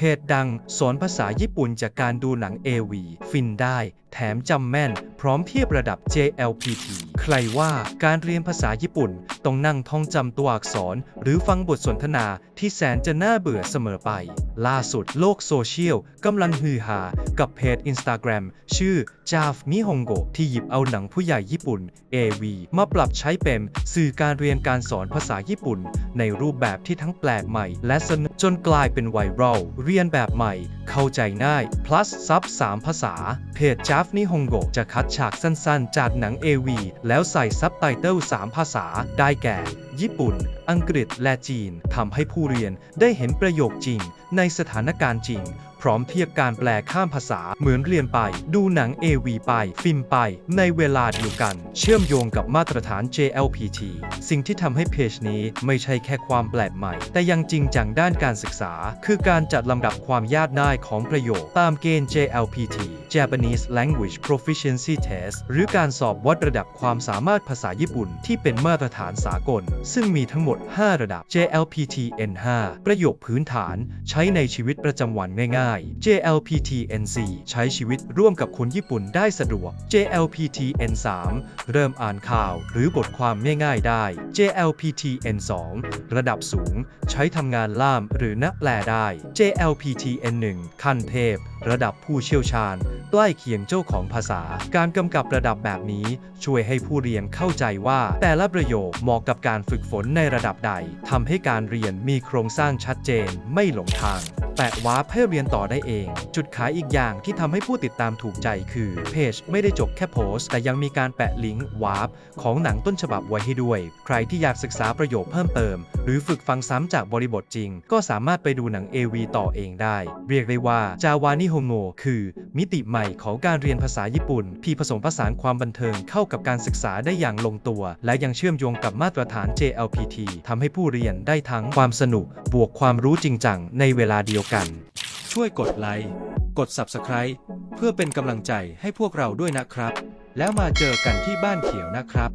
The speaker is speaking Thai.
เพจดังสอนภาษาญี่ปุ่นจากการดูหนัง AV ฟินได้ แถมจำแม่น พร้อมเทียบระดับ JLPT ใครว่าการเรียนภาษาญี่ปุ่นต้องนั่งท่องจำตัวอักษร หรือฟังบทสนทนาที่แสนจะน่าเบื่อเสมอไป ล่าสุดโลกโซเชียลกำลังฮือฮากับเพจ Instagram ชื่อ j a v m i h o n g o ที่หยิบเอาหนังผู้ใหญ่ญี่ปุ่น AV มาปรับใช้เป็นสื่อการเรียนการสอนภาษาญี่ปุ่น ในรูปแบบที่ทั้งแปลกใหม่ และสนุกจนกลายเป็นไวรัลเรียนแบบใหม่ เข้าใจง่าย plus ซับ 3 ภาษา เพจ j a v n i h o n g o จะคัดฉากสั้นๆ จากหนัง AV แล้วใส่ซับไตเติล 3 ภาษา ได้แก่ ญี่ปุ่น อังกฤษ และจีน ทำให้ผู้เรียนได้เห็นประโยคจริง ในสถานการณ์จริงพร้อมเทียบการแปลข้ามภาษาเหมือนเรียนไป ดูหนัง AV ไป ฟิล์มไป ในเวลาเดียวกัน เชื่อมโยงกับมาตรฐาน JLPT สิ่งที่ทำให้เพจนี้ไม่ใช่แค่ความแปลกใหม่ แต่ยังจริงจังด้านการศึกษา คือการจัดลำดับความยากง่ายของประโยค ตามเกณฑ์ JLPT Japanese Language Proficiency Test หรือการสอบวัดระดับความสามารถภาษาญี่ปุ่นที่เป็นมาตรฐานสากล ซึ่งมีทั้งหมด 5 ระดับ JLPT N5 ประโยคพื้นฐานใช้ในชีวิตประจำวันง่ายๆ JLPT N4 ใช้ชีวิตร่วมกับคนญี่ปุ่นได้สะดวก JLPT N3 เริ่มอ่านข่าวหรือบทความง่ายๆได้ JLPT N2 ระดับสูง ใช้ทำงานล่ามหรือนักแปลได้ JLPT N1 ขั้นเทพ ระดับผู้เชี่ยวชาญ ใกล้เคียงเจ้าของภาษา การกำกับระดับแบบนี้ช่วยให้ผู้เรียนเข้าใจว่า แต่ละประโยคเหมาะกับการฝึกฝนในระดับใดทำให้การเรียนมีโครงสร้างชัดเจนไม่หลงทาง แปะวาร์ปให้เรียนต่อได้เอง จุดขายอีกอย่างที่ทำให้ผู้ติดตามถูกใจคือเพจไม่ได้จบแค่โพสต์ แต่ยังมีการแปะลิงก์วาร์ปของหนังต้นฉบับไว้ให้ด้วย ใครที่อยากศึกษาประโยคเพิ่มเติม หรือฝึกฟังซ้ำจากบริบทจริง ก็สามารถไปดูหนัง AV ต่อเองได้ เรียกได้ว่าจาวานิโฮโงคือ มิติใหม่ของการเรียนภาษาญี่ปุ่นที่ผสมผสานความบันเทิงเข้ากับการศึกษาได้อย่างลงตัว และยังเชื่อมโยงกับมาตรฐาน JLPT ทำให้ผู้เรียนได้ทั้งความสนุกบวกความรู้จริงจังในเวลาเดียวกัน ช่วยกดไลค์กด Subscribe เพื่อเป็นกำลังใจให้พวกเราด้วยนะครับ แล้วมาเจอกันที่บ้านเขียวนะครับ